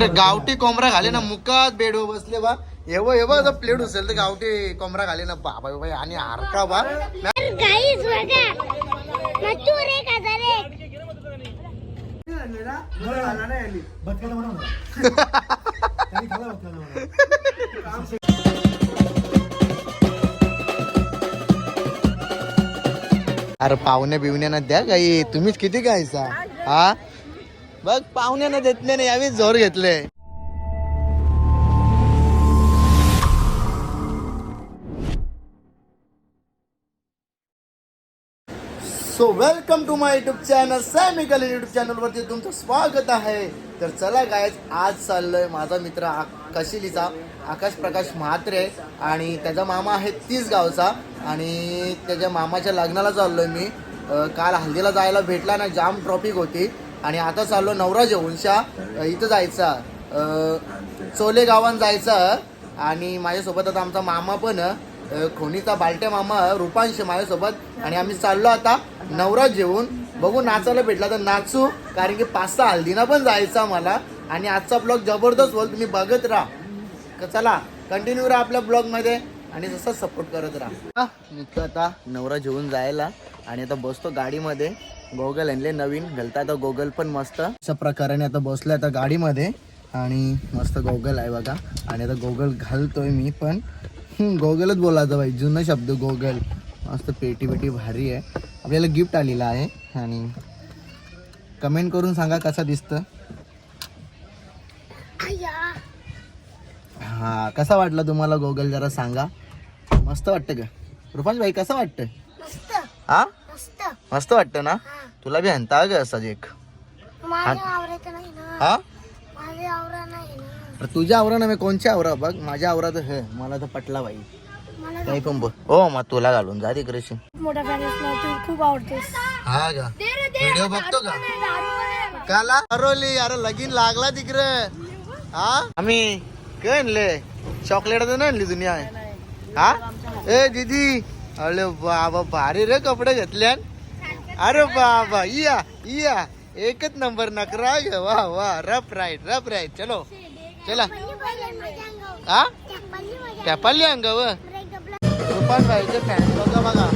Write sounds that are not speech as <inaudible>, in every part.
इकडे गावठी कोंबडा घाले ना मुकात बेडवर बसले बा. एवढं एवढं जर प्लेट उचल तर गावठी कोंबडा घाले ना बाबा बाबा आणि हारका बा. अरे पाहुणे बिवण्यांना द्या काही तुम्हीच किती गायचा हा? बघ पाहुण्यांना देतले नाही आम्ही जोर घेतले. So welcome to my YouTube channel सॅमिकल YouTube चॅनलवरती तुमचं स्वागत आहे. तर चला काय आज चाललंय माझा मित्र आ- कशिलीचा आकाश प्रकाश म्हात्रे आणि त्याचा मामा आहे तीस गावचा. आणि त्याच्या मामाच्या लग्नाला चाललोय मी. काल हल्दीला जायला भेटला ना जाम ट्रॉफिक होती. आणि आता चाललो नवरा जेवणशा इथं जायचा. चोले गावात जायचं. आणि माझ्यासोबत आता आमचा मामा पण खोनीचा बालट्या मामा रुपांश माझ्यासोबत. आणि आम्ही चाललो आता नवरा जेवून. बघू नाचायला भेटला तर नाचू. कारण की पाच सहा हल्दीना पण जायचा मला आणि आजचा ब्लॉग जबरदस्त होईल तुम्ही बघत राहा. चला कंटिन्यू राहा आपल्या ब्लॉगमध्ये. आणि जसं सपोर्ट करत राहा. निघतो आता नवरा जेवून जायला. आणि आता बसतो गाडीमध्ये. गोगल आणले नवीन. घालता आता गोगल पण मस्त. अशा प्रकाराने आता बसलोय आता गाडीमध्ये. आणि मस्त गोगल आहे बघा. आणि आता गोगल घालतोय मी पण. गोगलच बोलायचं बाई जुनं शब्द गोगल मस्त पेटी पेटी भारी आहे. आपल्याला गिफ्ट आलेलं आहे. आणि कमेंट करून सांगा कसा दिसतं. हा कसा वाटला तुम्हाला गोगल जरा सांगा. मस्त वाटतं का रुपांश भाई कसं वाटतं हा मस्त. मस्त वाटतं ना? तुला बी हंता ग नाही ना. हा? नाही तुझ्या आवरा ना मी कोणच्या आवरा बघ? माझ्या आवरा तर हे मला तर पटला बाई. मला काही पण बोल. हो मग तुला घालून जा तिकडे खूप मोठा फॅन असला तू खूप आवडतेस. हा का व्हिडिओ बघतो का? काला? हरवली. अरे लगीन लागला तिकडे. हा? आम्ही काय आणले? चॉकलेट तर नाही आणली दुनिया. हा? ए दीदी. अरे बाबा भारी रे कपडे घेतल्या अरे बाबा इया इया. एकच नंबर नकरा वा वा. रफ राईट रफ राईट चलो. चला. हा? टॅपाली अंगाव रुपान भाईचे फॅन बघा बघा.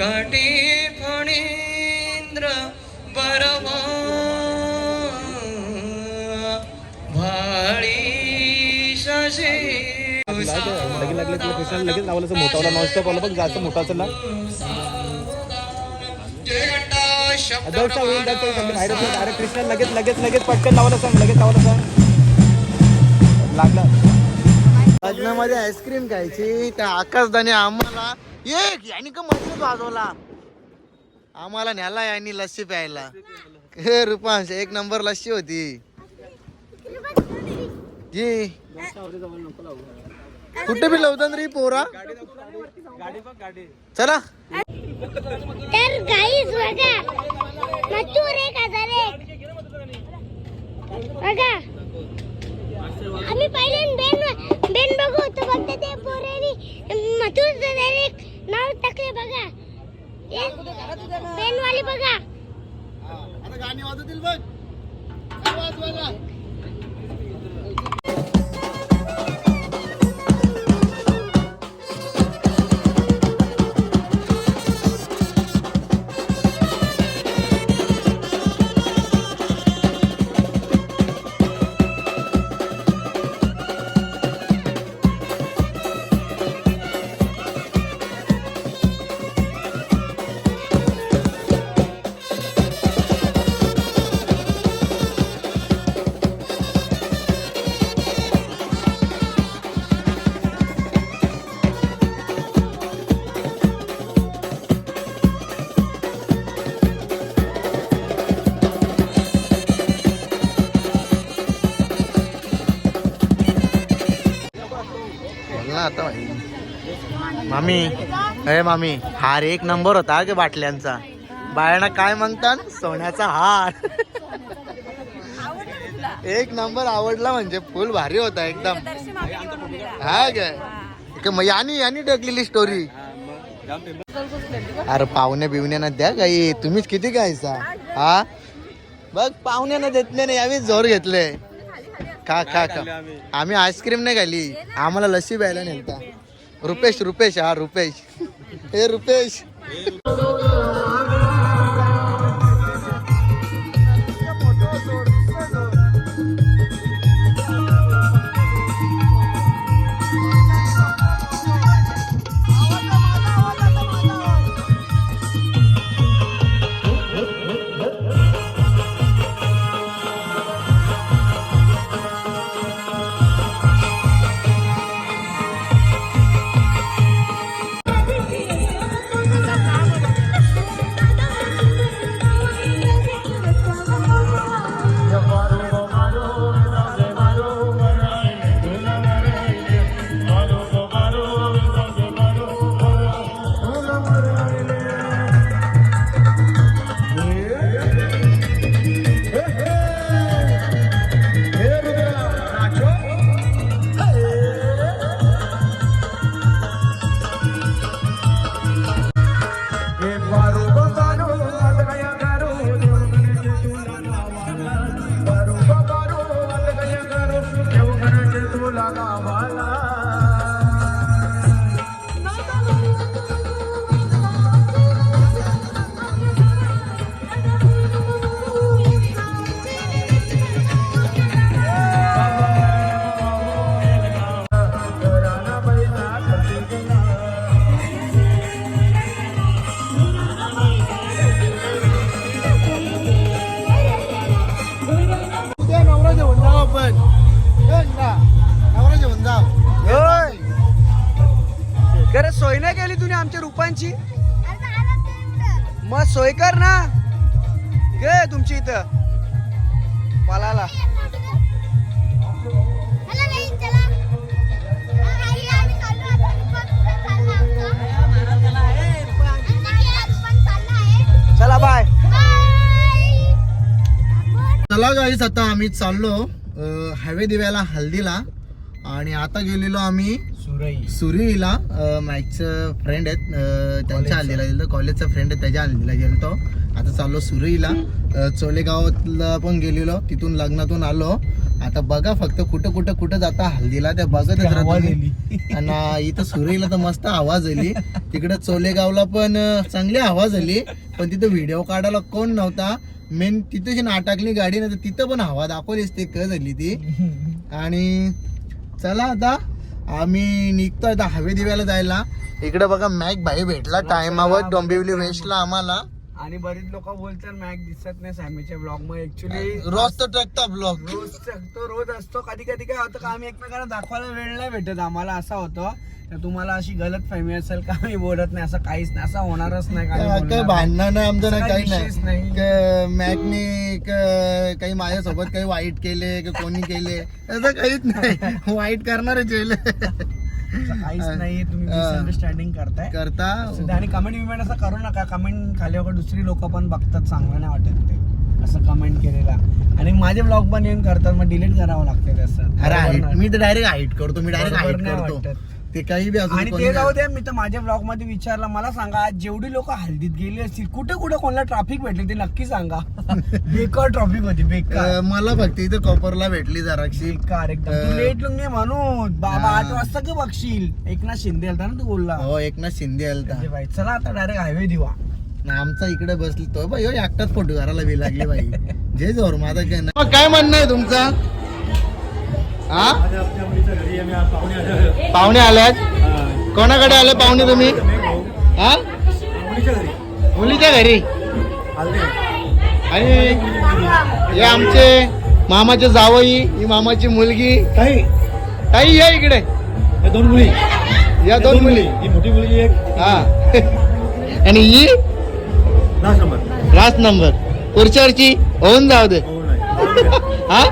काटे फणींद्र बरवा भाळी शशे लगेच लागले तुला पेशंट लगेच लावलं असं मोठावला नॉन स्टॉप आलं बघ जास्त मोठा चला अरे कृष्णा लगेच लगेच लगेच पटकन लावलं सांग लगेच लावलं सांग. लागलं. लग्नामध्ये आईस्क्रीम खायची त्या आकाशदाने आम्हाला एक यांनी का मस्त वाजवला. आम्हाला न्याला यांनी लस्सी प्यायला. हे रुपांश एक नंबर लस्सी होती. जी कुठे बी लावतात रे पोरा? चला. तर बघा. मथुर एक हजार एक. बघा. आम्ही पहिले बेन बेन बघू होतो फक्त ते पोरेनी मथुर डायरेक्ट नाव टाकले बघा. बेन वाली बघा. आता गाणी वाजवतील बघ. वाजवायला. ना आता मामी अरे मामी हार एक नंबर होता गे बाटल्यांचा. बायांना काय म्हणतात? सोन्याचा हार. एक नंबर आवडला म्हणजे फुल भारी होता एकदम. हा काय यानी यानी टाकलेली स्टोरी अरे पाहुणे बिवण्यांना द्या काही. तुम्हीच किती गायचा हा? बघ पाहुण्यांना देत नाही यावेळी जोर घेतले खा खा खा. आम्ही. आईस्क्रीम नाही खाली आम्हाला लस्सी प्यायला नेलता रुपेश रुपेश. हा रुपेश. हे रुपेश. सोय केली तुम्ही आमच्या रुपांची? मग सोय कर ना. गे तुमची इथं. पलाला. चला बाय चला. गाईस आता. आम्ही चाललो हायवे दिव्याला हल्दीला. आणि आता गेलेलो आम्ही सुरीला मॅचचं फ्रेंड आहेत त्यांच्या हल्दीला गेलो कॉलेजचा फ्रेंड आहे त्याच्या हल्दीला गेलतो. आता चाललो सुरईला चोलेगावातला पण गेलेलो तिथून लग्नातून आलो. आता बघा फक्त कुठं कुठं कुठं जाता हल्दीला त्या बघतच. आणि इथं सुरईला तर मस्त आवाज आली. तिकडे चोलेगावला पण चांगली आवाज आली. पण तिथं व्हिडिओ काढायला कोण नव्हता. मेन तिथे जी नाटाकली गाडी ना तर तिथं पण हवा दाखवलीच ते क झाली ती. <laughs> आणि चला आता आम्ही निघतोय आता हवे दिव्याला जायला. इकडे बघा मॅक भाई भेटला टायमावर डोंबिवली वेस्टला आम्हाला. आणि बरीच लोक बोलतात मॅक दिसत नाही सॅमीच्या ब्लॉगमध्ये ऍक्च्युली रोज तर ट्रकता ब्लॉग रोज तो रोज असतो. कधी कधी काय होतं का आम्ही एकमेकांना दाखवायला वेळ नाही भेटत आम्हाला. असं होतं. तर तुम्हाला अशी गलत फॅमिली असेल का? मी बोलत नाही. असं काहीच नाही. असं होणारच नाही. काही. भांडणं नाही आमचं नाही काही नाही. मॅकने काही माझ्यासोबत काही वाईट केले की कोणी केले असं काहीच नाही. <laughs> वाईट करणारच काहीच नाही तुम्ही. मिसअंडरस्टँडिंग करताय करता आणि कमेंट विमेंट असं करू नका कमेंट खाली वगैरे दुसरी लोक पण बघतात चांगलं नाही वाटत ते असं कमेंट केलेला आणि माझे ब्लॉग पण येऊन करतात मग डिलीट करावं लागते तसं अरे. मी तर डायरेक्ट हाईट करतो मी डायरेक्ट हाईट करतो. ते काही बी आणि ते जाऊ. द्या मी तर माझ्या ब्लॉगमध्ये विचारलं मला सांगा आज जेवढी लोक हल्दीत गेली असतील कुठे कुठे कोणाला ट्रॅफिक भेटली ते नक्की सांगा. <laughs> बेकार ट्रॉफिक होती बेकार. मला फक्त इथं कॉपरला भेटली जराक्षी बेकार एकदम. तू लेट लुंगे म्हणून बाबा. आठ वाजता का बघशील? एकनाथ शिंदे आलता ना तू बोलला. हो एकनाथ शिंदे आलता. बाई, चला आता डायरेक्ट हायवे दिवा आमचा इकडे बसली तो बाई हो, एकटाच फोटो करायला बी लागली बाई. <laughs> जे जोर माझा काय म्हणणं आहे तुमचा? हा? पाहुणे आल्यात? कोणाकडे आले पाहुणे तुम्ही? हा? मुलीच्या घरी. आणि हे आमचे मामाचे जावई ही मामाची मुलगी. काही ताई या इकडे. या दोन मुली. या दोन मुली. ही मोठी मुलगी एक. हा. आणि ही? Last number. Last number. पुढच्या वर्षी होऊन जाऊ दे. हो?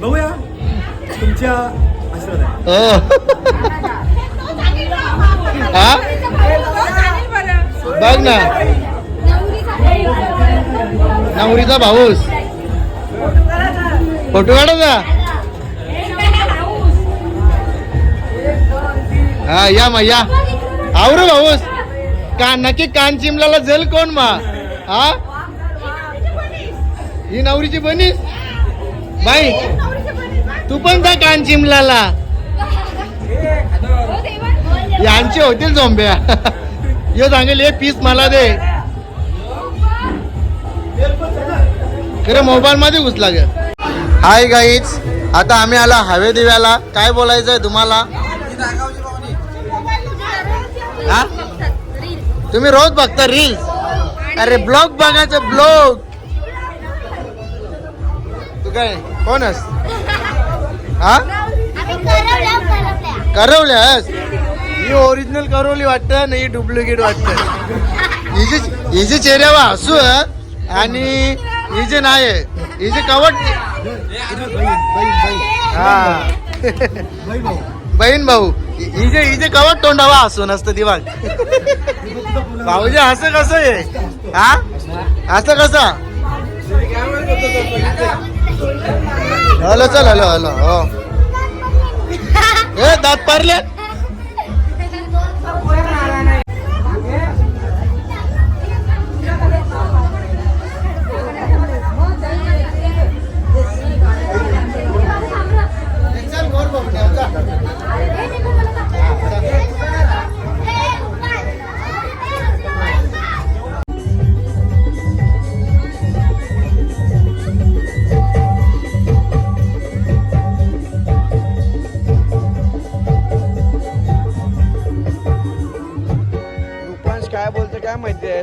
बघूया. तुमच्या हो? हा बघ ना. नवरीचा भाऊस. फोटो काढायचा हा या मा या. आवर भाऊस. का नक्की कान चिमलाला जल कोण मा? हा? ही नवरीची बनीस बाई तू पण जा कान चिमलाला यांचे होतील झोंब्या. <laughs> यो सांगेल हे पीस मला दे. खरं मोबाईल मध्ये घुसला ग हाय गाईच आता आम्ही आला हवे दिव्याला. काय बोलायचंय तुम्हाला? हा? तुम्ही रोज बघता रील्स अरे ब्लॉग बघायचं ब्लॉग तू काय कोणस हा? आम्ही करवल्या. करवल्या करवल्यास? ही ओरिजिनल करवली वाटतं नाही डुप्लिकेट वाटतं. हिचे हिचे चेहऱ्यावर हसू आणि हिचे नाही हिचे कवट हा. बहीण भाऊ हिचे हिचे कवट तोंडावा हसू नसतं दिवाळ भाऊजी असं कसं आहे? हा? असं कसं? हॅलो चल हॅलो हॅलो हो. <laughs> ए दात पारले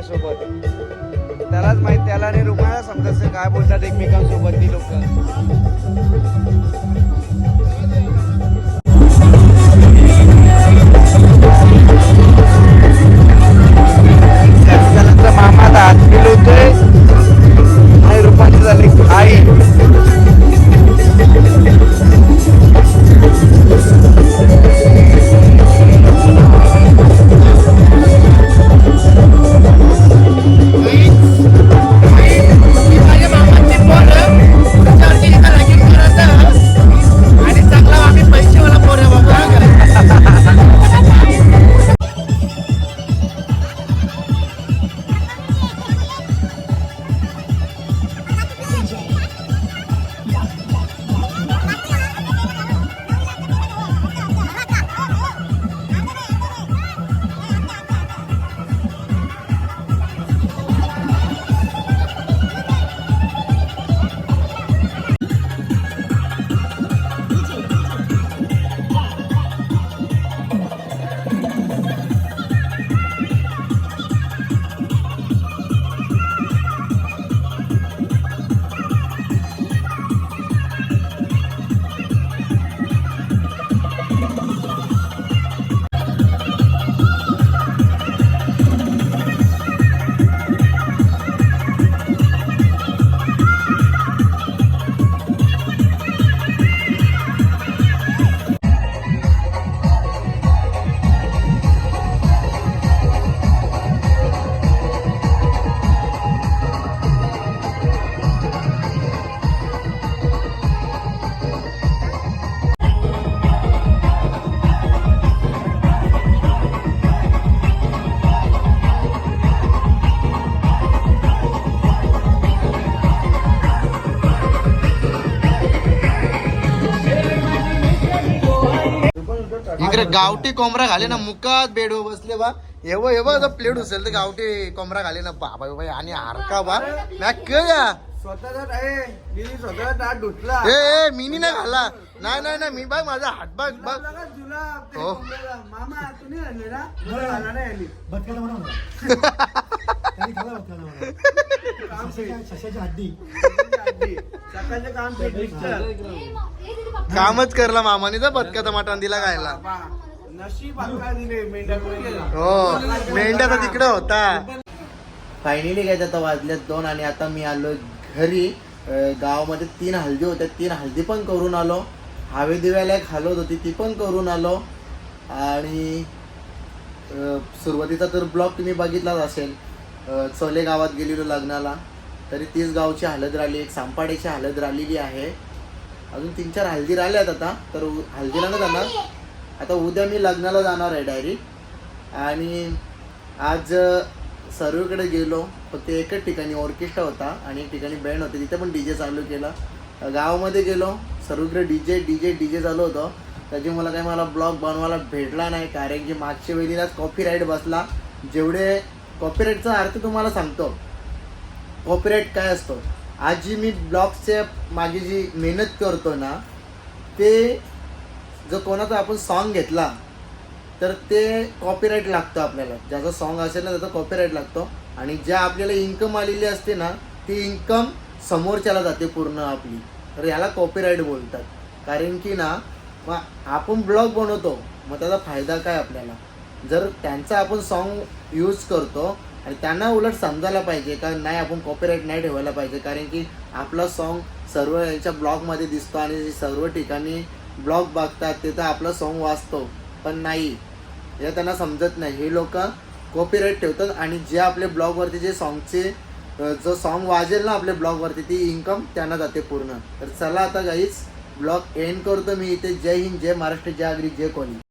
काय सोबत. त्यालाच माहीत त्याला आणि रुग्णाला समजायचं काय बोलतात एकमेकांसोबत ती लोक. गावठी कोंबडा घाले ना मुकात बेडवर बसले बा. एव एव प्लेट उचल तर गावठी कोंबडा घाले ना. बाबा बाई आणि हारका बा. मॅक कया ए मिनी ना घाला. नाही नाही नाही मी बघ माझा हात बघ. बघ हो. कोंबड्याला. <laughs> ना मला. सकाळचं काम पेट. कामच करला मामाने तर बदका टमाटा दिला खायला. बाबा, नशीब अक्का दिले मेंढ्या हो मेंढ्या तर तिकडे होता. फायनली काय आता वाजल्यात दोन आणि आता मी आलो घरी. अं, गावामध्ये तीन हल्दी होत्या. तीन हल्दी पण करून आलो. हवे दिव्याला एक हलवत होती ती पण करून आलो. आणि अं, सुरुवातीचा तर ब्लॉग तुम्ही बघितलाच असेल. चोले गावात गेलेलो लग्नाला. तरी तीच गावची हालत राहिली एक सांपाड्याची हालत राहिलेली आहे. अजून तीन चार हल्दी राहिल्यात आता तर उ- हल्दीला ना जाणार आता उद्या मी लग्नाला जाणार आहे डायरेक्ट आणि आज सर्वकडे गेलो. फक्त एकच ठिकाणी ऑर्केस्ट्रा होता आणि एक ठिकाणी बँड होते. तिथे पण डी जे चालू केला. गावामध्ये गेलो. सर्वकडे D J D J D J चालू होतं. त्याची मला काही मला ब्लॉग बनवायला भेटला नाही. कारण की मागच्या वेळीलाच कॉपीराईट बसला. जेवढे कॉपीराईटचा अर्थ तुम्हाला सांगतो. कॉपीराईट काय असतो? आज जी मी ब्लॉगच्या मागे जी मेहनत करतो ना ते जर कोणाचा आपण सॉन्ग घेतला तर ते कॉपीराईट लागतं आपल्याला. ज्याचा सॉन्ग असेल ना त्याचा कॉपीराईट लागतो. आणि ज्या आपल्याला इन्कम आलेली असते ना ती इन्कम समोरच्याला जाते पूर्ण आपली. तर याला कॉपीराईट बोलतात. कारण की ना मग आपण ब्लॉग बनवतो मग त्याचा फायदा काय आपल्याला? जर त्यांचा आपण सॉन्ग यूज करतो आणि त्यांना उलट समजायला पाहिजे का नाही आपण कॉपीराईट नाही ठेवायला पाहिजे कारण की आपला सॉन्ग सर्व यांच्या ब्लॉगमध्ये दिसतो आणि सर्व ठिकाणी ब्लॉग बघतात तिथं आपला सॉन्ग वाचतो पण नाही. हे त्यांना समजत नाही. हे लोक कॉपीराईट ठेवतात आणि जे आपले ब्लॉगवरती जे सॉन्गचे जो सॉन्ग वाजेल ना आपल्या ब्लॉगवरती ती इन्कम त्यांना जाते पूर्ण. तर चला आता गाईच ब्लॉग एंड करतो मी इथे. जय हिंद जय महाराष्ट्र जय आगरी जय कोणी